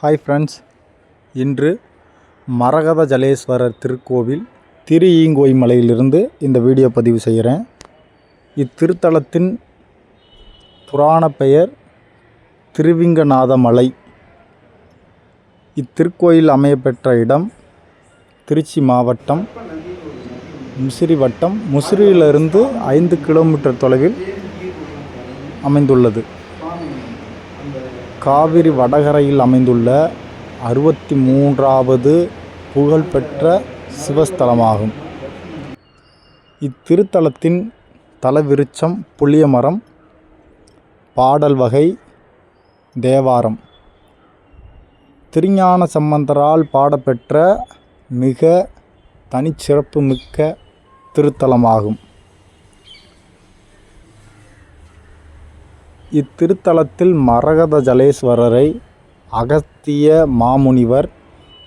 Hi friends இன்று மரகத ஜலேஸ்வரர் திருக்கோவில் திரு ஈங்கோய் மலையிலிருந்து இந்த வீடியோ பதிவு செய்கிறேன். இத்திருத்தலத்தின் புராண பெயர் திருவிங்கநாத மலை இத்திருக்கோயில் அமையப்பெற்ற இடம் திருச்சி மாவட்டம் முசிறி வட்டம் முசிறியிலிருந்து ஐந்து கிலோமீட்டர் தொலைவில் அமைந்துள்ளது. காவிரி வடகரையில் அமைந்துள்ள அறுபத்தி மூன்றாவது புகழ்பெற்ற சிவஸ்தலமாகும். இத்திருத்தலத்தின் தலவிருச்சம் புளியமரம் பாடல் வகை தேவாரம். திருஞான சம்பந்தரால் பாடப்பெற்ற மிக தனிச்சிறப்பு மிக்க திருத்தலமாகும். இத்திருத்தலத்தில் மரகத ஜலேஸ்வரரை அகஸ்திய மாமுனிவர்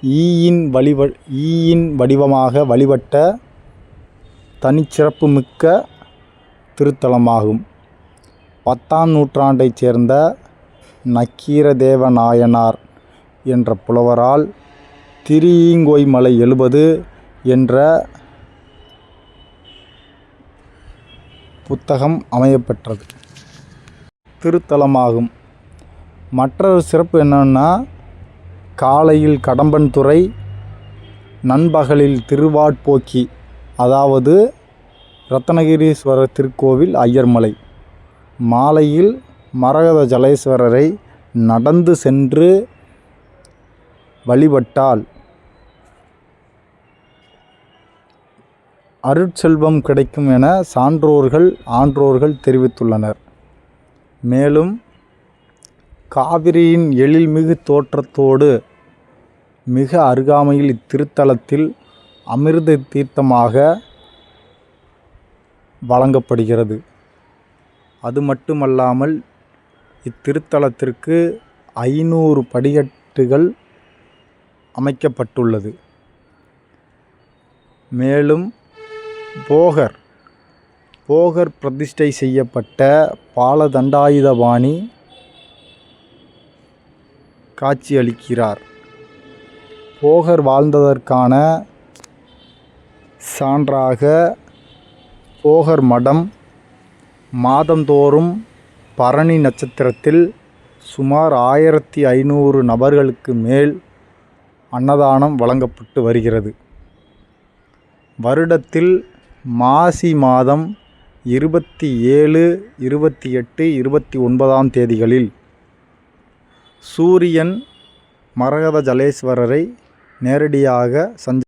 ஈயின் வழிவ ஈயின் வடிவமாக வழிபட்ட தனிச்சிறப்பு மிக்க திருத்தலமாகும். பத்தாம் நூற்றாண்டைச் சேர்ந்த நக்கீரதேவ நாயனார் என்ற புலவரால் திரியீங்கோய் மலை எழுபது என்ற புத்தகம் அமையப்பெற்றது. திருத்தலமாகும். மற்றொரு சிறப்பு என்னன்னா காலையில் கடம்பன்துறை நண்பகலில் திருவாட்போக்கி அதாவது ரத்னகிரீஸ்வரர் திருக்கோவில் ஐயர்மலை. மாலையில் மரகத ஜலேஸ்வரரை நடந்து சென்று வழிபட்டால் அருட்செல்வம் கிடைக்கும் என சான்றோர்கள் ஆன்றோர்கள் தெரிவித்துள்ளனர். மேலும் காவிரியின் எழில்மிகு தோற்றத்தோடு மிக அருகாமையில் இத்திருத்தலத்தில் அமிர்த தீர்த்தமாக வழங்கப்படுகிறது. அது மட்டுமல்லாமல் இத்திருத்தலத்திற்கு ஐநூறு படிக்கட்டுகள் அமைக்கப்பட்டுள்ளது. மேலும் போகர் போகர் பிரதிஷ்டை செய்யப்பட்ட பாலதண்டாயுதபாணி காட்சியளிக்கிறார். போகர் வாழ்ந்ததற்கான சான்றாக போகர் மடம் மாதந்தோறும் பரணி நட்சத்திரத்தில் சுமார் ஆயிரத்தி ஐநூறு நபர்களுக்கு மேல் அன்னதானம் வழங்கப்பட்டு வருகிறது. வருடத்தில் மாசி மாதம் இருபத்தி ஏழு இருபத்தி எட்டு இருபத்தி ஒன்பதாம் தேதிகளில் சூரியன் மரகத ஜலேஸ்வரரை நேரடியாக சஞ்ச